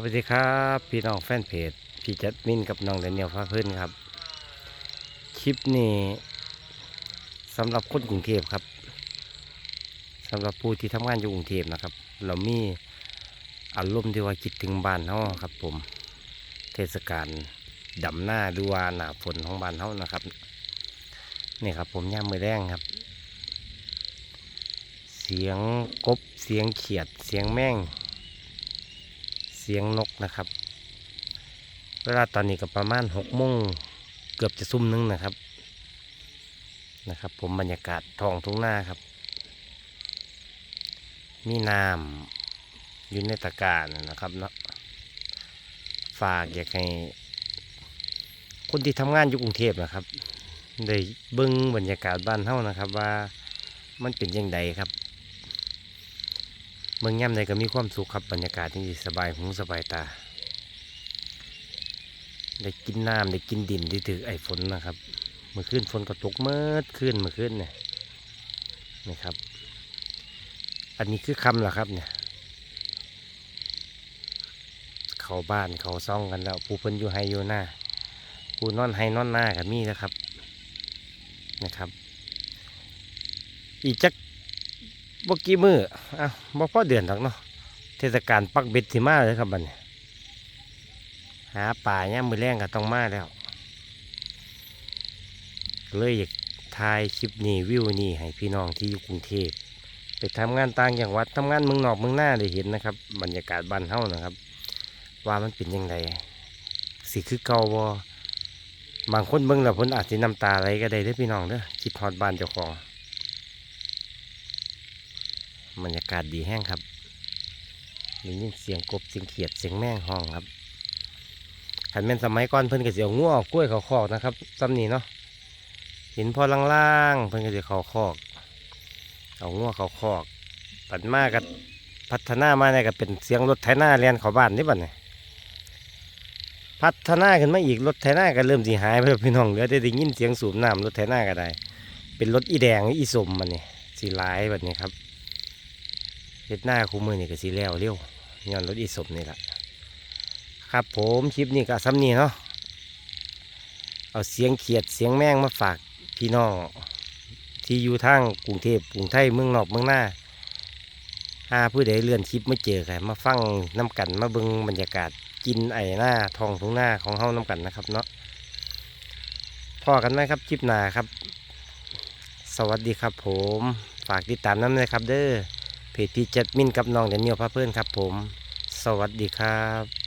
วัสดีครับพี่น้องแฟนเพจพี่จัดมินกับน้องแดเนียลฟ้าพื้นครับ คลิปนี้สำหรับคนกรุงเทพครับสำหรับผู้ที่ทำงานอยู่กรุงเทพนะครับ เรามีอารมณ์ที่ว่าคิดถึงบ้านเฮาครับ ผม เทศกาลดำหน้าดูว่าหนาฝนของบ้านเฮานะครับนี่ครับ ผมย่ามมือแรงครับ เสียงกบเสียงเขียดเสียงแมง เสียงนกนะครับ เวลาตอนนี้ก็ประมาณหกโมงเกือบจะซุ่มหนึงนะครับนะครับ ผมบรรยากาศท้องทุ่งนาครับ มีน้ำอยู่ในตะกร้ารนะครับเนาะฝากอยากให้คนที่ทำงานอยู่กรุงเทพนะครับได้เบิ้งบรรยากาศบ้านเฮานะครับ ว่ามันเป็นยังไงครับ เมืองย่ำใดก็มีความสุขครับบรรยากาศที่สบายหูสบายตา ได้กินน้ำได้กินดินที่ถือไอ้ฝนนะครับ เมื่อคืนฝนก็ตกเมื่อคืนเมื่อคืนเนี่ยนี่ครับ อันนี้คือคำเหรอครับเนี่ย เขาบ้านเขาซ่องกันแล้วผู้เพิ่นอยู่ไฮอยู่หน้าผู้นอนไฮนอนหน้ากับมีนะครับนะครับ อีจัก บ่กี่มืออะบ่พอเดือนหรอกเนาะเทศกาลปักเบ็ดที่มาเลยครับบัดนี้หาป่าเนี่ยมือแรงก็ต้องมาแล้ว เลยอยากถ่ายคลิปนี้วิวนี้ให้พี่น้องที่อยู่กรุงเทพไปทำงานต่างจังหวัดทำงานเมืองนอกเมืองหน้าได้เห็นนะครับ บรรยากาศบ้านเฮานะครับ ว่ามันเป็นยังไงสิคือเก่าบ่บางคนเบิ่งแล้วเพิ่นอาจสิน้ำตาไหลก็ได้เด้อพี่น้องเด้อคิดฮอดบ้านเจ้าของ บรรยากาศดีแห้งครับได้ยินเสียงกบเสียงเขียดเสียงแมงห้องครับขันแม่นสมัยก่อนเพิ่นก็สิเอางัวเอากล้วยเขาคอกนะครับซ้ำนี้เนาะเห็นพอล่างๆเพิ่นก็สิเขาคอก เอางัวเขาคอกปัดมากกับพัฒนามาเนี่ยก็เป็นเสียงรถไถนาเรียนเขาบ้านนี่บัดเนี่ยพัฒนาขึ้นมาอีกรถไถนาก็เริ่มสิหายไปแล้วพี่น้องเหลือแต่ได้ยินเสียงสูบน้ำรถไถนาก็ได้ เป็นรถอีแดงอีสมมันนี่สีลายแบบนี้ครับ เฮ็ดหน้าคู่มือนี่ก็สีแล้วเร็วย้อนรถอีสมนี่แหละครับผมคลิปนี้ก็ซ้ำนี่เนาะเอาเสียงเขียดเสียงแมงมาฝากพี่น้องที่อยู่ทางกรุงเทพกรุงไทยเมืองนอกเมืองหน้าหาผู้ใดเลื่อนคลิปไมาเจอกันมาฟังน้ำกันมาเบิงบรรยากาศกินไอหน้าทองทุ่งหน้าของเฮาน้ำกันนะครับเนาะพอกันไหมครับคลิปหน้าครับ สวัสดีครับผมฝากติดตามน้ำเลยครับเด้อ เพจพี่จัดมินกับน้องเดนเนียลพาเพื่อนครับผม สวัสดีครับ